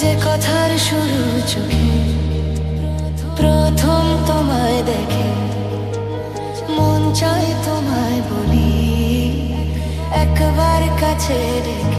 যে কথার শুরু চোখে প্রথম তোমায় দেখে মন চায় তোমায় বলি একবার কাছে ডেকে।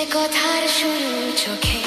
সে কথার শুরু চোখে।